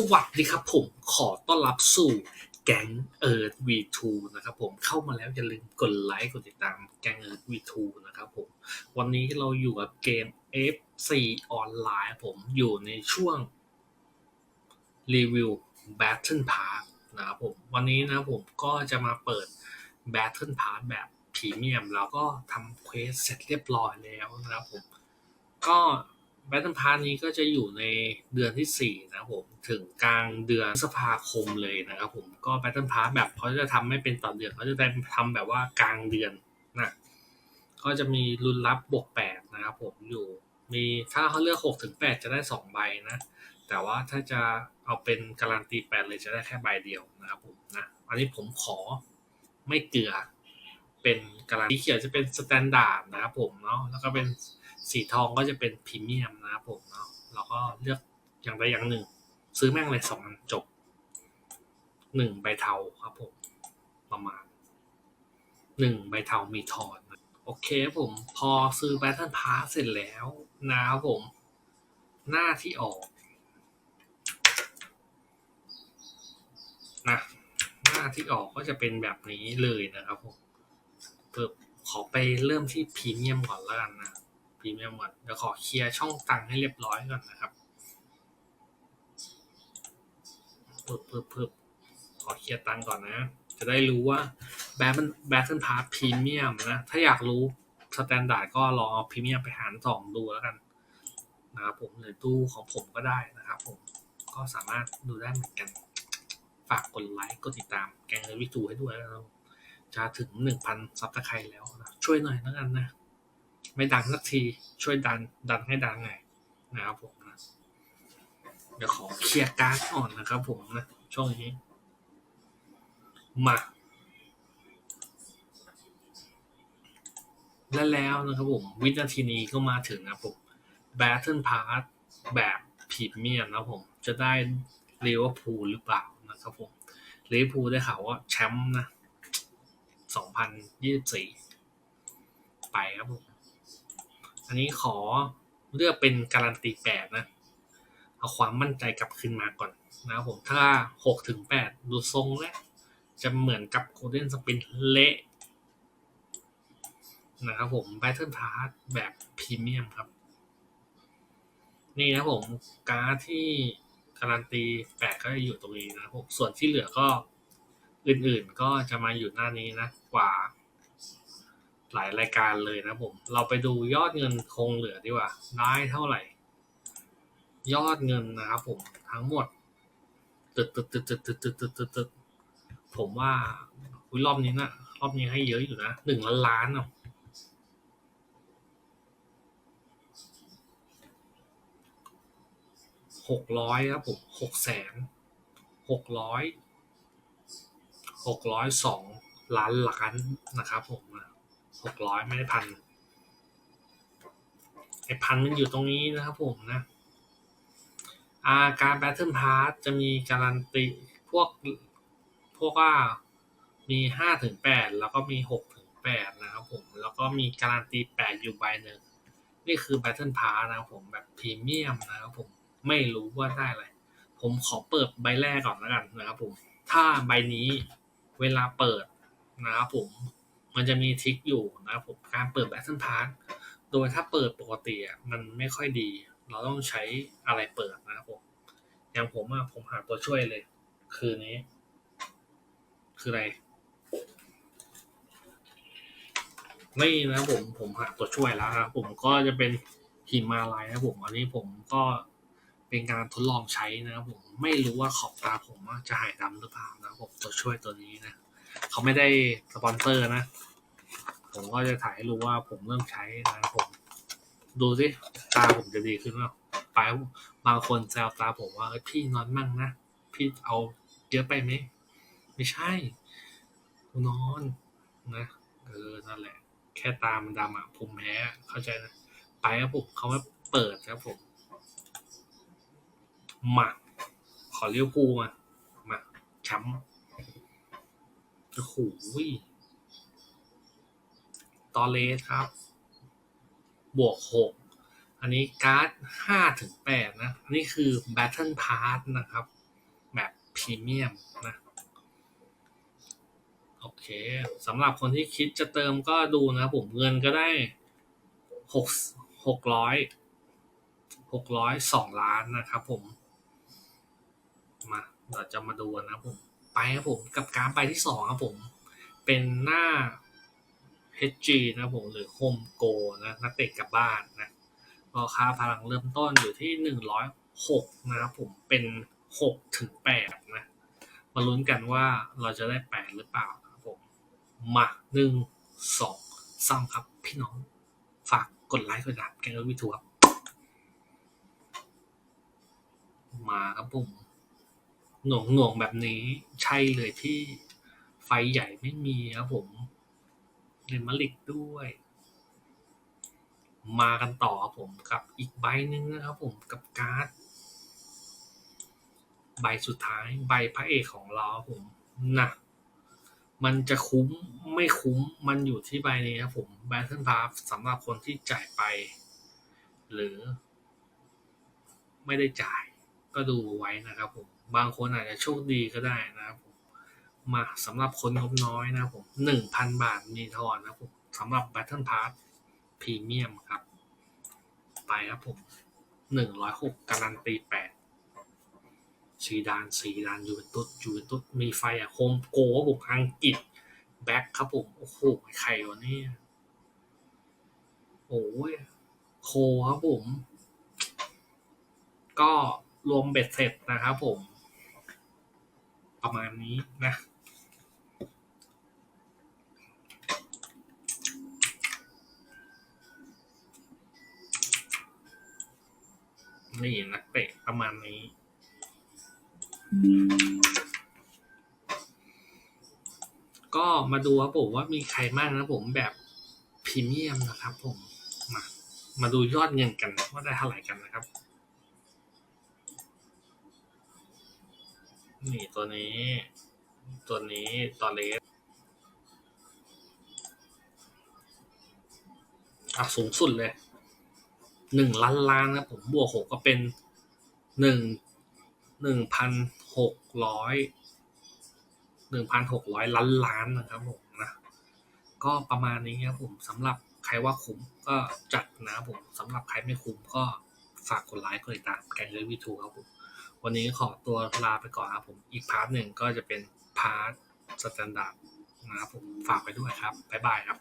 สวัสดีครับผมขอต้อนรับสู่แก๊งเอิร์ธ V2 นะครับผมเข้ามาแล้วอย่าลืมกดไลค์กดติดตามแก๊งเอิร์ธ V2 นะครับผมวันนี้เราอยู่กับเกม FC ออนไลน์ผมอยู่ในช่วงรีวิว Battle Pass นะครับผมวันนี้นะผมก็จะมาเปิด Battle Pass แบบพรีเมียมแล้วก็ทำเควสเสร็จเรียบร้อยแล้วนะครับผมก็ แบทเทิลพาร์นี้ก็จะอยู่ในเดือนที่ 4 นะครับผมถึงกลางเดือนพฤษภาคมเลยนะครับผมก็แบทเทิลพาร์แบบเขาจะทำไม่เป็นต่อเดือนเขาจะทำแบบว่ากลางเดือนนะก็จะมีรุ่นรับบวก8นะครับผมอยู่มีถ้าเขาเลือก6ถึง8จะได้ 2 ใบนะ แต่ว่าถ้าจะเอาเป็นการันตี 8 เลยจะได้แค่ใบเดียวนะครับผมนะอันนี้ผมขอไม่เกลือเป็นการันตีเขียวจะเป็นสแตนดาร์ดนะครับผมเนาะแล้วก็เป็น สีทองก็จะเป็นพรีเมียมนะครับผมเนาะเราก็เลือกอย่างใดอย่างหนึ่ง ซื้อแม่งเลยสองอันจบหนึ่งใบเทาครับผม ประมาณหนึ่งใบเทามีทอนนะโอเคผมพอซื้อแบทเทิลพาสเสร็จแล้วนะครับผม หน้าที่ออกนะหน้าที่ออกก็จะเป็นแบบนี้เลยนะครับผมเปิดขอไปเริ่มที่พรีเมียมก่อนแล้วกันนะ รีเมียมก่อนเดี๋ยวขอเคลียร์ช่องตังให้เรียบร้อยก่อนนะครับเพิ่มเพิ่มเพิ่มขอเคลียร์ตังก่อนนะ จะได้รู้ว่าแบทแบทเทิลพาร์ทพรีเมียมนะ ถ้าอยากรู้สแตนดาร์ดก็ลองเอาพรีเมียมไปหารสองดูแล้วกันนะครับผมหรือตู้ของผมก็ได้นะครับผมก็สามารถดูได้เหมือนกัน ฝากกดไลค์กดติดตามแกงเลยวิจูให้ด้วยนะครับจะถึงหนึ่งพันซับตะไคร้แล้วนะช่วยหน่อยแล้วกันนะ ไม่ดังสักทีช่วยดันดันให้ดังหน่อยนะครับผมนะเดี๋ยวขอเคลียร์การ์ดก่อนนะครับผมนะ ช่วงนี้ มาและแล้วนะครับผมวินาทีนี้ก็มาถึงนะครับผม Battle Pass แบบพรีเมียมนะผม จะได้เลเวอร์พูลหรือเปล่านะครับผมเลเวอร์พูลได้ข่าวว่าแชมป์นะ 2024 ไปครับผม อันนี้ขอเลือกเป็นการันตีแปดนะ เอาความมั่นใจกลับขึ้นมาก่อนนะครับผมถ้าหกถึงแปดดูทรงแล้ว จะเหมือนกับโคเดนสปินเละนะครับผม Battle Pass แบบพรีเมียมครับ นี่นะผมการ์ดที่การันตีแปดก็จะอยู่ตรงนี้นะครับผมส่วนที่เหลือก็อื่นๆก็จะมาอยู่หน้านี้นะกว่า หลายรายการเลยนะผม เราไปดูยอดเงินคงเหลือดีกว่า ได้เท่าไหร่ ยอดเงินนะครับผมทั้งหมดตึดตึดตึดตึดตึดตึดตึดตึดตึดผมว่าอุ๊ยรอบนี้นะรอบนี้ให้เยอะอยู่นะหนึ่งล้านล้านเนาะหกร้อยครับผมหกแสนหกร้อยหกร้อยสองล้านล้านนะครับผม หกร้อยไม่ได้พันไอพันมันอยู่ตรงนี้นะครับผมนะอาการ Battle Pass จะมีการันตีพวกพวกว่ามีห้าถึงแปดแล้วก็มีหกถึงแปดนะครับผม แล้วก็มีการันตีแปดอยู่ใบหนึ่งนี่คือ Battle Pass นะครับผมแบบพรีเมียมนะครับผมไม่รู้ว่าได้อะไร ผมขอเปิดใบแรกก่อนแล้วกันนะครับผม ถ้าใบนี้เวลาเปิดนะครับผม มันจะมีทริคอยู่นะครับผมการเปิด Battle Pass โดยถ้าเปิดปกติอะมันไม่ค่อยดี เราต้องใช้อะไรเปิดนะครับผมอย่างผมอะผมหาตัวช่วยเลย คือนี้ คืออะไรนี่นะผมผมหาตัวช่วยแล้วครับผมก็จะเป็นหิมาลัยนะผมอันนี้ผมก็เป็นการทดลองใช้นะครับผมไม่รู้ว่าขอบตาผมจะหายดำหรือเปล่านะผมตัวช่วยตัวนี้นะเขาไม่ได้สปอนเซอร์นะ ผมก็จะถ่ายให้รู้ว่าผมเริ่มใช้นะครับผม ดูสิตาผมจะดีขึ้นไหมไปบางคนแซวตาผมว่าพี่นอนมั่งนะพี่เอาเยอะไปไหมไม่ใช่กูนอนนะเออนั่นแหละ แค่ตามันดำอะผมแพ้เข้าใจนะไปครับผมเขาว่าเปิดครับผมมาขอเลี้ยวกูมามาช้ำโอ้โห ตอเลสครับ บวกหกอันนี้การ์ดห้าถึงแปดนะ อันนี้คือ Battle Pass นะครับ แบบพรีเมียมนะ โอเคสำหรับคนที่คิดจะเติมก็ดูนะผมเงินก็ได้หกหกร้อยสองล้านนะครับผม มาเราจะมาดูนะผม ไปครับผมกับการไปที่สองครับผม เป็นหน้า HG นะผมหรือ Home Go นะนักเตะกลับบ้านนะราคาพลังเริ่มต้นอยู่ที่หนึ่งร้อยหกนะครับผมเป็นหกถึงแปดนะ มาลุ้นกันว่าเราจะได้แปดหรือเปล่านะครับผม มาหนึ่งสองสามครับพี่น้อง ฝากกดไลค์กดดตามแกงเอวิทูครับ มาครับผมหน่วงหน่วงแบบนี้ใช่เลยที่ไฟใหญ่ไม่มีครับผม เรอัลมาดริกด้วย มากันต่อครับผมกับอีกใบหนึ่งนะครับผมกับการ์ดใบสุดท้ายใบพระเอกของเราครับผมนะมันจะคุ้มไม่คุ้มมันอยู่ที่ใบนี้ครับผม Battle Pass สำหรับคนที่จ่ายไป หรือ ไม่ได้จ่ายก็ดูไว้นะครับผม บางคนอาจจะโชคดีก็ได้นะครับผ มาสำหรับคนงบน้อยนะผมหนึ่งพันบาทมีทอนนะผมสำหรับ Battle Pass พรีเมียมครับ ไปครับผมหนึ่งร้อยหกการันตีแปดสีดานสีดานยูเวนตุสยูเวนตุสมีไฟอะโฮมโกครับผมอังกฤษแบ็คครับผม โอ้โหใครวะเนี่ยโอ้ยโคครับผม ก็รวมเบ็ดเสร็จนะครับผม ประมาณนี้นะ นี่นักเตะประมาณนี้ ก็มาดูครับผมว่ามีใครบ้างนะผมแบบพรีเมียมนะครับผมมามาดูยอดเงินกันว่าได้เท่าไหร่กันนะครับ นี่ตัวนี้ ตัวนี้ตอเลสอะสูงสุดเลย หนึ่งล้านล้านนะผมบวกหกก็เป็นหนึ่งหนึ่งพันหกร้อยหนึ่งพันหกร้อยล้านล้านนะครับผมนะก็ประมาณนี้ครับผมสำหรับใครว่าคุ้มก็จัดนะผมสำหรับใครไม่คุ้มก็ฝากกดไลค์กดติดตามแกงเลยวิทูครับผมวันนี้ขอตัวลาไปก่อนครับผมอีกพาร์ทหนึ่งก็จะเป็นพาร์ทสแตนดาร์ดนะครับผมฝากไปด้วยครับบ๊ายบายครับ